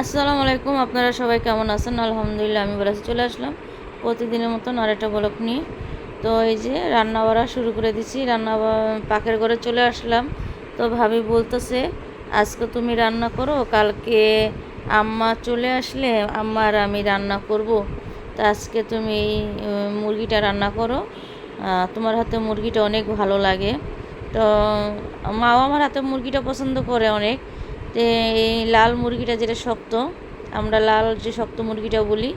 আসসালামু আলাইকুম, আপনারা সবাই কেমন আছেন? আলহামদুলিল্লাহ, আমি বলেছি চলে আসলাম প্রতিদিনের মতন আরেকটা ব্লক নিয়ে। তো এই যে রান্না বাড়া শুরু করে দিছি রান্না পাকের ঘরে চলে আসলাম। তো ভাবি বলতেছে, আজকে তুমি রান্না করো, কালকে আম্মা চলে আসলে আম্মার আমি রান্না করব। তো আজকে তুমি মুরগিটা রান্না করো। তোমার হাতে মুরগিটা অনেক ভালো লাগে। তো, মাও আমার হাতে মুরগিটা পছন্দ করে অনেক। এই লাল মুরগিটা যেটা শক্ত, আমরা লাল যে শক্ত মুরগিটা বলি,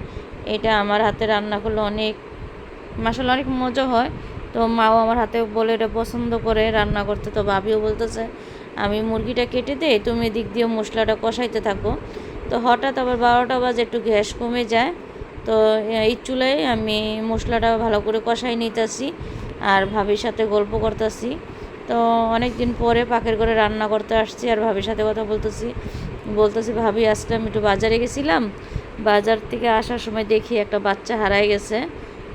এটা আমার হাতে রান্না করলে অনেক মাসাল অনেক মজা হয়। তো মাও আমার হাতে বলে এটা পছন্দ করে, রান্না করতে। তো ভাবিও বলতেছে, আমি মুরগিটা কেটে দেই, তুমি এদিক দিয়ে মশলাটা কষাইতে থাকো। তো হঠাৎ আবার বারোটা বাজে, একটু গ্যাস কমে যায়। তো এই চুলায় আমি মশলাটা ভালো করে কষাই নিতেছি, আর ভাবির সাথে গল্প করতেছি। তো অনেক দিন পরে পাখের ঘরে রান্না করতে আসছি আর ভাবির সাথে কথা বলতেছি। বলতেছি, ভাবি, আজকে আমি একটু বাজারে গেছিলাম। বাজার থেকে আসার সময় দেখি একটা বাচ্চা হারাই গেছে।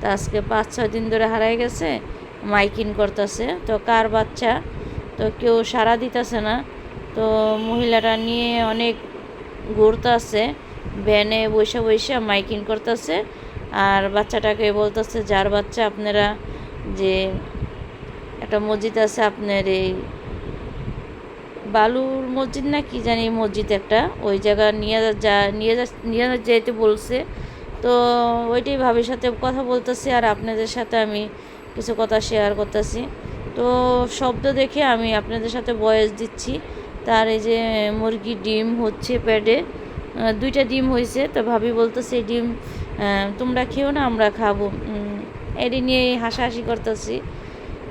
তা আজকে পাঁচ, ছয় দিন ধরে হারাই গেছে মাইকিন করতেছে। তো কার বাচ্চা? তো কেউ সাড়া দিতেছে না। তো মহিলাটা নিয়ে অনেক ঘুরতেছে ভ্যানে বসে বসে মাইকিং করতেছে। আর বাচ্চাটাকে বলতেছে, যার বাচ্চা আপনারা যে একটা মসজিদ আছে আপনার এই বালুর মসজিদ না কি জানি মসজিদ একটা, ওই জায়গা নিয়ে যা নিয়ে যা, নিয়ে যেতে বলছে। তো ওইটাই ভাবির সাথে কথা বলতেছি আর আপনাদের সাথে আমি কিছু কথা শেয়ার করতেছি। তো শব্দ দেখে আমি আপনাদের সাথে বয়স দিচ্ছি। তার এই যে মুরগির ডিম হচ্ছে প্যাডে দুইটা ডিম হয়েছে তো ভাবি বলতেছে ডিম তোমরা খেও না, আমরা খাব। এটি নিয়ে হাসাহাসি করতেছি।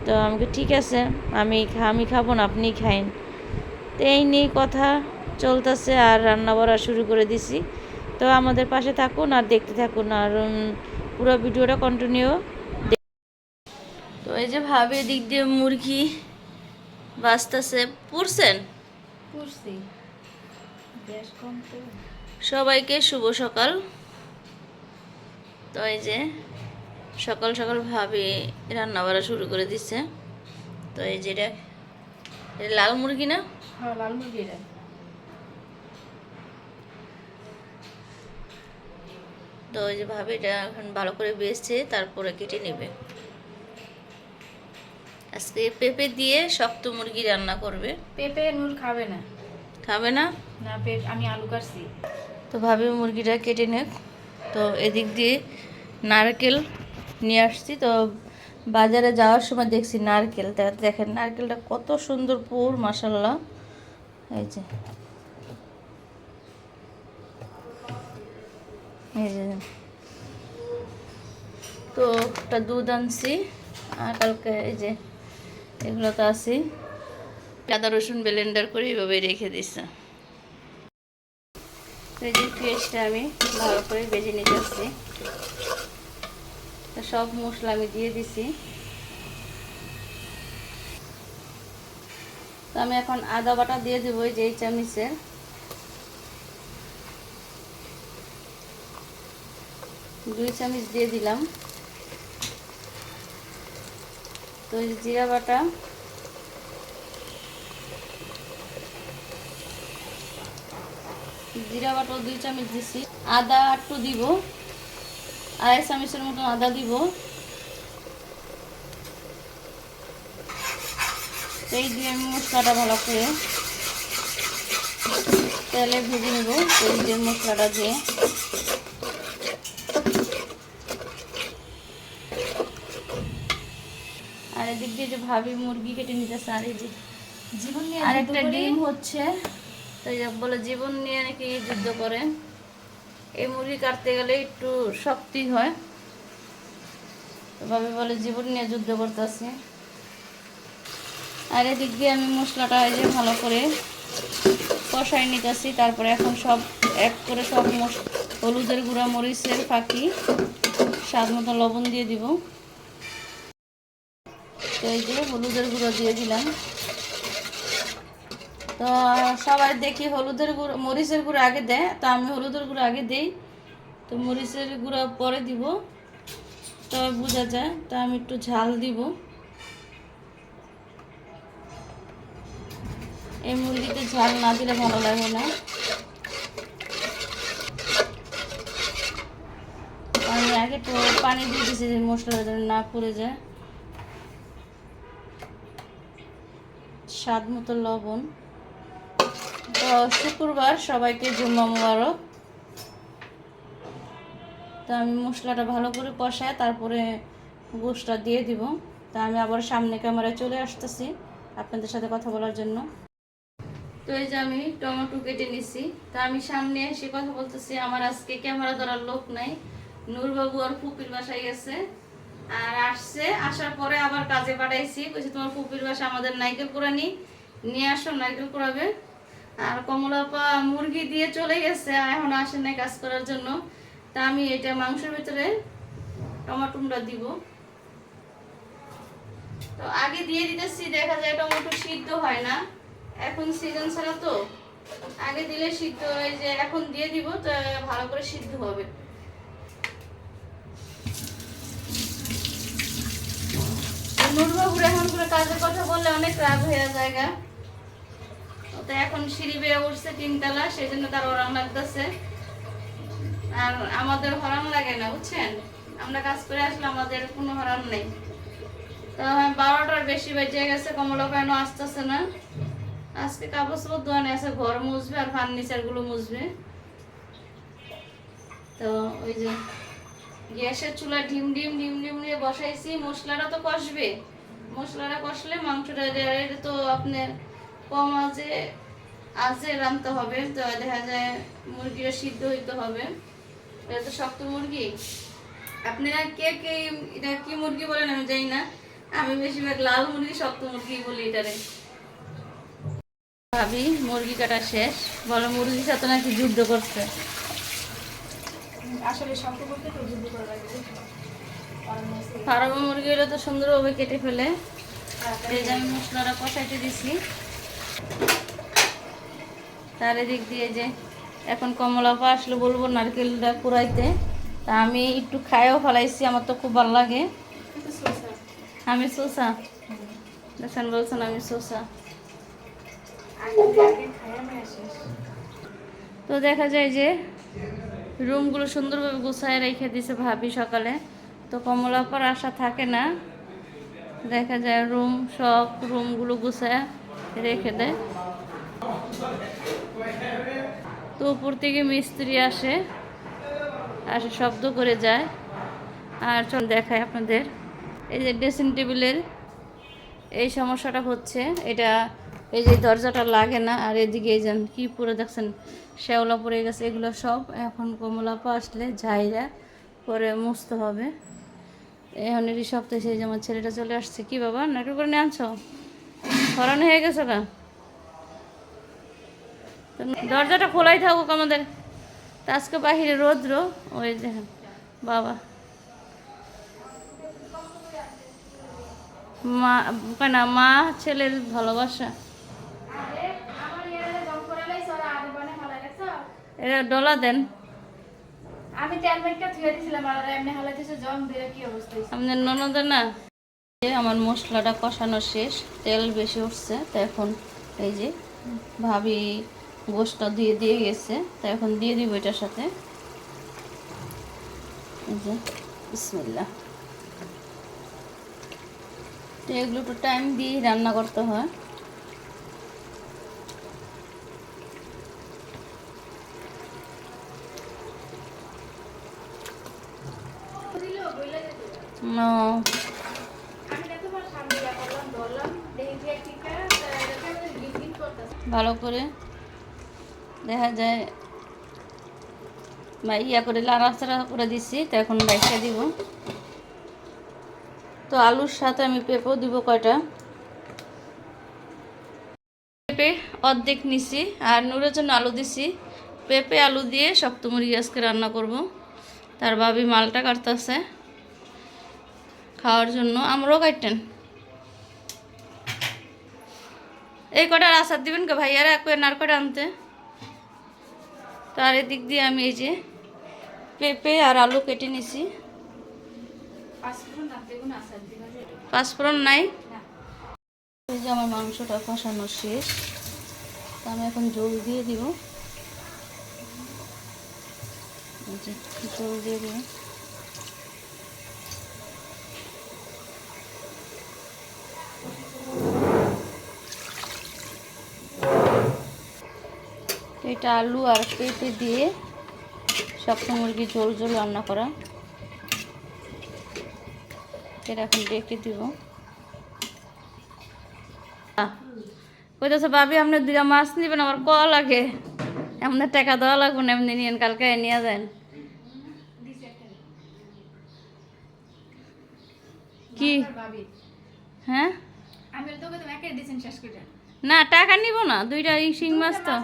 তো আমাকে ঠিক আছে আমি আমি খাব না আপনি খাইন। তো এই নিয়ে কথা চলতেছে আর রান্না বাড়া শুরু করে দিছি। তো আমাদের পাশে থাকুন আর দেখতে থাকুন আর পুরো ভিডিওটা কন্টিনিউ তো এই যে ভাবে দিক দিয়ে মুরগি বাঁচতেছে। তো। সবাইকে শুভ সকাল। তো এই যে সকাল সকাল ভাবে রান্না বাড়া শুরু করে দিচ্ছে তো এই যেটা এটা লাল মুরগি না? হ্যাঁ লাল মুরগিটা তো ওই যে ভাবে এটা এখন ভালো করে বেচছে তারপরে কেটে নেবে। আজকে পেঁপে দিয়ে শক্ত মুরগি রান্না করবে। পেঁপে নূর খাবে না। খাবে না? না পেঁপে আমি আলু কাটছি। তো ভাবে মুরগিটা কেটে নেক। তো এদিক দিয়ে নারকেল নিয়ে আসছি। তো বাজারে যাওয়ার সময় দেখছি নারকেল। দেখেন নারকেলটা কত সুন্দর পুর মাসাল্লাহ এই যে। তো একটা দুধ আনছি, আর কালকে এই যে এগুলো তো আছি। আদা, রসুন ব্লেন্ডার করে এইভাবে রেখে দিচ্ছে তো এই যে পেঁয়াজটা আমি ভালো করে ভেজে নিতে আসছি। সব মশলা আমি দিয়ে দিছি। তো আমি এখন আদা বাটা দিয়ে দেবো যে এই চামিচের। দুই চামচ দিয়ে দিলাম। তো জিরা বাটা। জিরা বাটা দুই চামচ দিছি। আদা একটু দিব। আড়াই চামচের মতন আদা দিব। এই দিয়ে আমি মশলাটা ভালো করে তেলে ভেজে নেব এই যে মশলাটা দিয়ে। আর এদিক দিয়ে যে ভাবি মুরগি কেটে নিতেছে আর এই যে জীবন নিয়ে আর একটা ডিম হচ্ছে। তো এই বলে জীবন নিয়ে নাকি যুদ্ধ করে। এই মুরগি কাটতে গেলে একটু শক্তি হয়। তো ভাবি বলে জীবন নিয়ে যুদ্ধ করতেছে। আর এদিক দিয়ে আমি মশলাটা এই যে ভালো করে কষাই নিতেছি। তারপরে এখন সব এক করে সব মশ হলুদের গুঁড়া, মরিচের ফাঁকি, স্বাদ মতো লবণ দিয়ে দিব। তো এই যে হলুদের গুঁড়ো দিয়ে দিলাম। তো সবাই দেখি হলুদের গুঁড়ো, মরিচের গুঁড়ো আগে দেয় তো আমি হলুদের গুঁড়ো আগে দেই। তো মরিচের গুঁড়ো পরে দিব, তো বোঝা যায়, তো আমি একটু ঝাল দিব। এই মুরগিতে ঝাল না দিলে ভালো লাগে না। আমি আগে তো পানি দিয়ে দিয়েছি মশলাটা যেন না পড়ে যায়। স্বাদ মতো লবণ। শুক্রবার সবাইকে জুম্মা মুবারক। তা আমি মশলাটা ভালো করে কষায় তারপরে গোশটা দিয়ে দিব। তা আমি আবার সামনে ক্যামেরায় চলে আসতেছি আপনাদের সাথে কথা বলার জন্য। তো এই যে আমি টমেটো কেটে নিছি। তা আমি সামনে এসে কথা বলতেছি, আমার আজকে ক্যামেরা ধরার লোক নাই। নূরবাবু আর ফুপির বাসায় গেছে। আর আসছে, আসার পরে আবার কাজে পাঠাইছি। বলছি তোমার ফুপির বাসা আমাদের নাইকেল কোরানি নিয়ে আসো, নাইকেল কোরাবে আর কমলাপা মুরগি দিয়ে চলে গেছে এখন আসে নাই কাজ করার জন্য। তা আমি এটা মাংসের ভিতরে টমাটোটা দিব। তো আগে দিয়ে দিতেছি, দেখা যায় টমেটো সিদ্ধ হয় না। এখন সিজন ছাড়া তো। আগে দিলে সিদ্ধ হয় যে এখন দিয়ে দিব, তো ভালো করে সিদ্ধ হবে। নুরবাবুর এখন করে কাজের কথা বললে অনেক রাগ হয়ে জায়গা তো এখন সিঁড়ি বেয়ে উঠছে তিনতলা সেই জন্য তার ওরাং লাগতেছে। আর আমাদের হরান লাগে না, বুঝছেন? আমরা কাজ করে আসলে আমাদের কোনো হরান নেই। তো বারোটার বেশি বেজে গেছে, কমলা কেন আসতেছে না? আজকে কাপড় চোপড় দোয়ানে আছে ঘর মুছবে আর ফার্নিচারগুলো মুছবে। তো ওই যে গ্যাসের চুলা ডিম ডিম ডিম ডিম দিয়ে বসাইছি, মশলাটা তো কষবে। মশলাটা কষলে মাংসটা তো আপনার কম আছে আছে রাঁধতে হবে তো দেখা যায় মুরগিটা সিদ্ধ হইতে হবে। এটা তো শক্ত মুরগি। আপনারা কে কে এটা কি মুরগি বলেন আমি জানি না। আমি বেশিরভাগ লাল মুরগি শক্ত মুরগি বলি এটারে। ভাবি মুরগি কাটা শেষ। বলো মুরগির সাথে নাকি যুদ্ধ করছে? আসলে শক্ত করতে তো যুদ্ধ করা লাগে। ফার্ম মুরগি হলে তো সুন্দরভাবে কেটে ফেলে। এই যে আমি মশলাটা কষাইতে দিছি। তার এদিক দিয়ে যে এখন কমলা পা আসলে বলব নারকেলটা কুড়াইতে তা আমি একটু খাইও ফেলাইছি, আমার তো খুব ভালো লাগে। আমি শোষা দেখেন বলছেন আমি শেষ তো দেখা যায় যে রুমগুলো সুন্দরভাবে গুছায় রেখে দিছে ভাবি সকালে। তো কমলাপর আশা থাকে না। দেখা যায় রুম, সব রুমগুলো গুছায় রেখে দেয় তো উপর থেকে মিস্ত্রি আসে আসে, শব্দ করে যায়। আর চল দেখায় আপনাদের। এই যে ড্রেসিং টেবিলের এই সমস্যাটা হচ্ছে, এটা এই যে দরজাটা লাগে না, আর এদিকে এই যান কী পুরো দেখছেন, শ্যাওলা পড়ে গেছে, এগুলো সব। এখন কমলাপা আসলে ঝাইরা পরে মুছতে হবে। এখন এই সপ্তাহে সেই যে আমার ছেলেটা চলে আসছে। কি বাবা, নাটক করে নিয়ে আনছো? হরানো হয়ে গেছে গা। দরজাটা খোলাই থাকুক আমাদের। আজকে বাহিরে রৌদ্র ওই দেখেন বাবা। মা কেন মা ছেলের ভালোবাসা। এটা ডলা দেন। আমি তেল মেকটা ধুয়ে দিছিলাম আর এমনি হালাই দিছে জং দিয়ে কি অবস্থা? আপনার ননদের না? আমার মশলাটা কষানো শেষ। তেল বেশি উঠছে, তো এখন এই যে ভাবি গোশটা দিয়ে দিয়ে গেছে, তো এখন দিয়ে দিব এটার সাথে। এই যে তো এগুলো একটু টাইম দিয়ে রান্না করতে হয়। না আমি না তোমার সামনে ইয়া করলাম ধরলাম দেখি যে টিকা এটা গিট করতেছে ভালো করে। দেখা যায় বা ইয়া করে লাড়াচাড়া করে দিছি, তো এখন বাইকে দিব। তো আলুর সাথে আমি পেঁপেও দিব কয়টা? পেঁপে অর্ধেক নিছি, আর নুরের জন্য আলু দিছি। পেঁপে, আলু দিয়ে মুরগি আজকে রান্না করব। তার ভাবি মালটা কাটতেছে খাওয়ার জন্য। আমরাও কাটেন এই কটা আচার দিবেন কে ভাইয়ারা? এক নার কটা আনতে। তার এদিক দিয়ে আমি এই যে পেঁপে আর আলু কেটে নিছি। পাঁচফোড়ন নাই? এই যে আমার মাংসটা কষানো শেষ। তো আমি এখন জল দিয়ে দিব। জল দিয়ে দিব। এটা আলু আর পেঁপে দিয়ে শক্ত মুরগি ঝোল ঝোল রান্না করা। এটা এখন ডেকে দিব। কইতেছে ভাবি আপনি দুটা মাছ নিবেন আমার ক লাগে? এমনি টাকা দেওয়া লাগবে না এমনি নিয়েন কালকে নিয়ে যান। কি? হ্যাঁ? আমি তো শেষ করে না টাকা নিব না দুইটা শিং মাছ তো।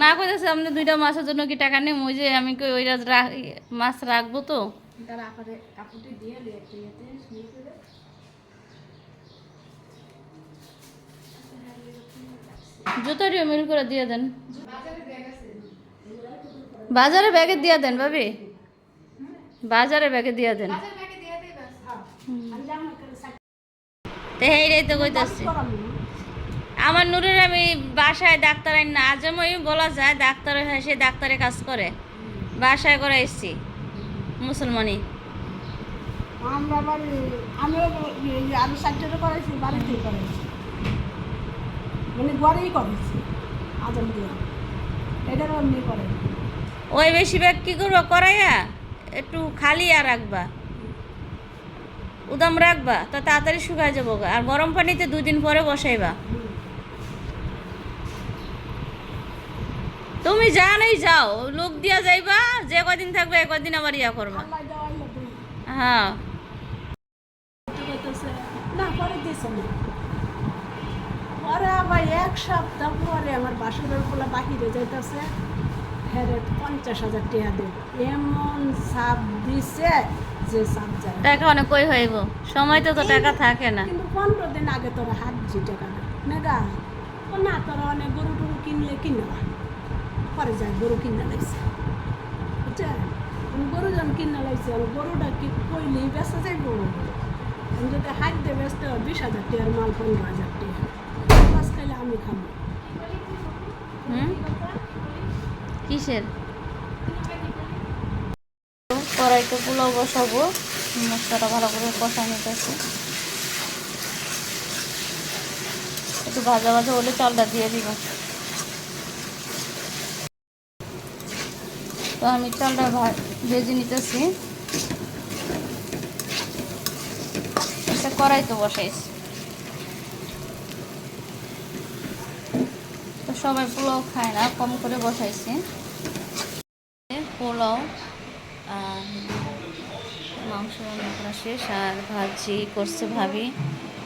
না কইতেছে আপনি দুইটা মাছের জন্য কি টাকা নেই ওই যে আমি কই ওইটা মাছ রাখব তো। জুতোটিও মিল করে দিয়ে দেন। বাজারে বাজারে ব্যাগে দিয়ে দেন ভাবি। বাজারে ব্যাগে দিয়ে দেন বাজার ব্যাগে দিয়ে দেই বাস তো এইটাই তো কইতাছি। আমার নুরের আমি বাসায় ডাক্তার আইন না আজমই বলা যায় ডাক্তার হয় সে ডাক্তারে কাজ করে। বাসায় করে এসছি মুসলমানি। আমরা আমিও বাড়িতেই করাইছি। মানে ঘরেই করেছি আজম দিয়া। এটারও এমনি করে। ওই বেশিরভাগ কি করব করাইয়া? একটু খালি আর রাখবা। উদাম রাখবা তা তাড়াতাড়ি শুকায় যাব। আর গরম পানিতে দুই দিন পরে বসাইবা। তুমি জানাই যাও লোক দিয়া যাইবা যে কদিন থাকবে কদিন আবার ইয়া করবা। হ্যাঁ। পরে আবার এক সপ্তাহ পরে আমার বাসুরের পোলা বাহিরে যাইতেছে। রে, পঞ্চাশ হাজার টাকা দেব। এমন সাপ দিছে যে সাপ যায়। টাকা অনেক কই হইব সময় তো তো টাকা থাকে না। কিন্তু পনেরো দিন আগে তোরা হাত জি টাকা না গা ও না তোরা অনেক গরু টরু কিনলে কিনে পরে যায় গরু কিনে লাগছে বুঝছেন আমি গরু যখন কিনে লাগছে গরুটা কি কইলেই বেচা যাইব আমি যদি হাত দিয়ে বেচতে বিশ হাজার টাকার মাল পনেরো হাজার টাকা। মাছ খাইলে আমি খাব। হুম? কিসের? কড়াইতে পোলাও বসাবো। মশলাটা ভালো করে কষাই নিতেছে। একটু ভাজা ভাজা হলে চালটা দিয়ে দিব। তো আমি চালটা ভেজে নিতেছি। এটা কড়াই তো বসাইছি। সবাই পোলাও খায় না, কম করে বসাইছি। পোলাও আর মাংস রান্না করা শেষ, আর ভাজি করছে ভাবি,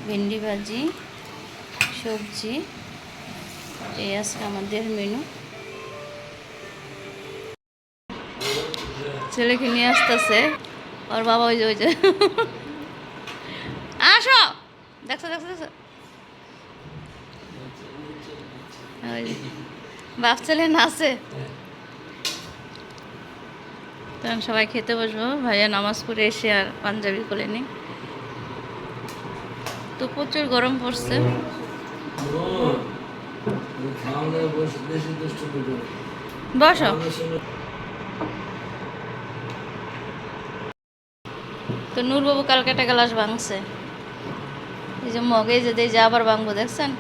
ভেন্ডি ভাজি, সবজি। এই আজকে আমাদের মেনু। ছেলেকে নিয়ে আসতেছে, ওর বাবা ওই যে ওই যে। আসো! দেখছ দেখছ দেখছ। বাপ ছেলে নাচে তখন সবাই খেতে বসবো। ভাইয়া নামাজ পড়ে এসে আর পাঞ্জাবি খুলে নি। তো প্রচুর গরম পড়ছে। বসো। তো নূরবাবু কালকে একটা গ্লাস ভাঙছে। এই যে মগে যে যা আবার ভাঙবো, দেখছেন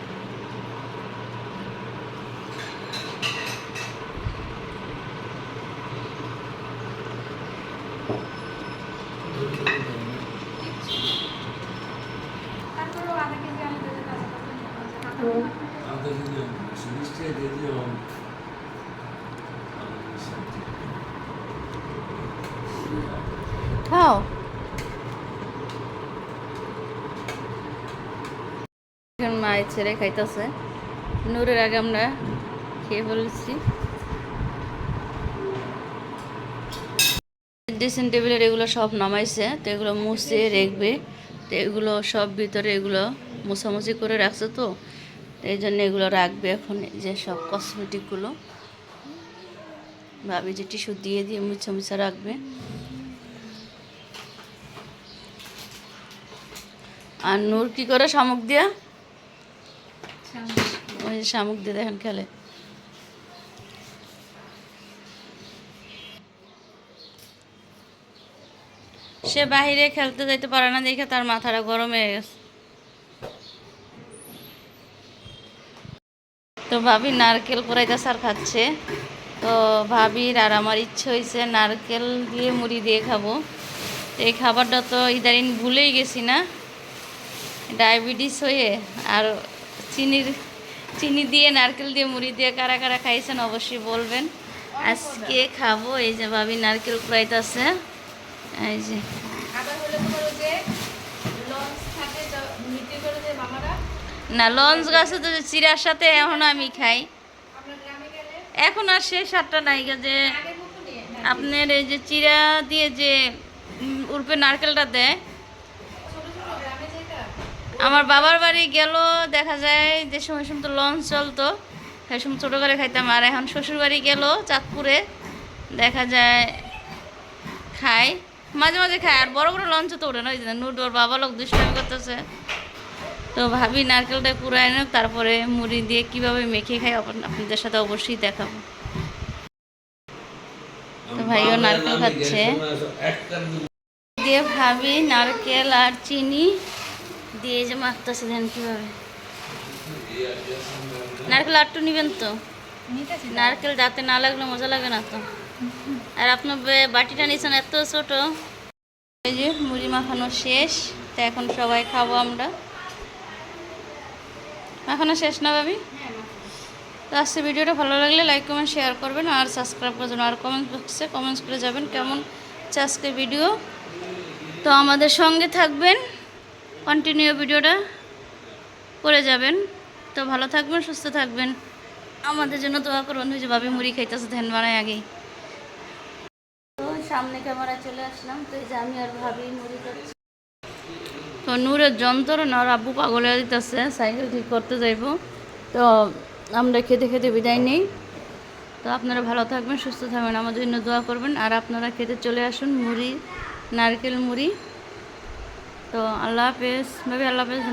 তারপরেও আধা কেজি আলু দিতে কাঁচা খাও মায়ের ছেড়ে খাইতেছে। নূরের আগে আমরা খেয়ে ফেলছি। ড্রেসিং টেবিলের এগুলো সব নামাইছে, তো এগুলো মুছে, রেখবে। তো এগুলো সব ভিতরে এগুলো মোছামুছি করে রাখছে তো। তো এই জন্য এগুলো রাখবে এখন যে সব কসমেটিকগুলো ভাবি যে টিস্যু দিয়ে দিয়ে মুছা মুছা রাখবে। আর নূর কি করে শামুক দিয়া? ওই যে শামুক দিয়ে দেখেন খেলে। সে বাহিরে খেলতে যাইতে পারে না দেখে তার মাথাটা গরম হয়ে গেছে। তো ভাবি নারকেল কুড়াইতে আর খাচ্ছে। তো ভাবির আর আমার ইচ্ছে হয়েছে নারকেল দিয়ে মুড়ি দিয়ে খাব। এই খাবারটা তো ইদারিন ভুলেই গেছি না। ডায়াবেটিস হয়ে আর চিনির, চিনি দিয়ে নারকেল দিয়ে মুড়ি দিয়ে কারা কারা খাইছেন অবশ্যই বলবেন। আজকে খাব, এই যে ভাবি নারকেল কুড়াইতেছে। এই যে আবার হলো তোমার ওই যে লঞ্চ থাকে তো মিটিং করে যে মামারা না, লঞ্চ গাছে তো চিরার সাথে এখন আমি খাই। এখন আর সেই স্বাদটা নাই যে আপনার এই যে চিরা দিয়ে যে উর্পে নারকেলটা দেয়। আমার বাবার বাড়ি গেল, দেখা যায় যে সময় সময় তো লঞ্চ চলতো। সেই সময় ছোটো করে খাইতাম। আর এখন শ্বশুর বাড়ি গেল চাঁদপুরে, দেখা যায় খায়। মাঝে মাঝে খায়। আর বড় বড় লঞ্চ তো ওঠে না, ওই যে নুডোর বাবা লোক দুষ্টামি করতেছে। তো ভাবি নারকেলটা কুড়াই নেব তারপরে মুড়ি দিয়ে কীভাবে মেখে খাই আপনাদের সাথে অবশ্যই দেখাবো। তো ভাইও নারকেল খাচ্ছে। দিয়ে ভাবি নারকেল আর চিনি দিয়ে যে মাখতেছে দেন কীভাবে। নারকেল আটটু নিবেন তো? নারকেল দাঁতে না লাগলে মজা লাগে না তো। আর আপনার বাটিটা নিয়েছেন এত ছোট। এই যে মুড়ি মাখানো শেষ তো এখন সবাই খাব আমরা। মাখানো শেষ না ভাবি? তো আজকে ভিডিওটা ভালো লাগলে লাইক কমেন্ট শেয়ার করবেন আর সাবস্ক্রাইব করবেন আর কমেন্ট বক্সে কমেন্টস করে যাবেন কেমন আজকে ভিডিও তো আমাদের সঙ্গে থাকবেন কন্টিনিউ ভিডিওটা করে যাবেন। তো ভালো থাকবেন, সুস্থ থাকবেন। আমাদের জন্য দোয়া ওই যে ভাবি মুড়ি খাইতেছে, ধ্যান বানায় আগেই তো সামনে ক্যামেরা চলে আসলাম, তো এই যে আমি আর ভাবি মুড়ি নূরের যন্ত্রণা আর আব্বু পাগল হয়ে দিতেছে সাইকেল ঠিক করতে যাইব। তো আমরা খেতে খেতে বিদায় নেই। তো আপনারা ভালো থাকবেন, সুস্থ থাকবেন, আমার জন্য দোয়া করবেন। আর আপনারা খেতে চলে আসুন, মুড়ি, নারকেল মুড়ি। তো আল্লাহ হাফেজ, ভাবি আল্লাহ হাফেজ।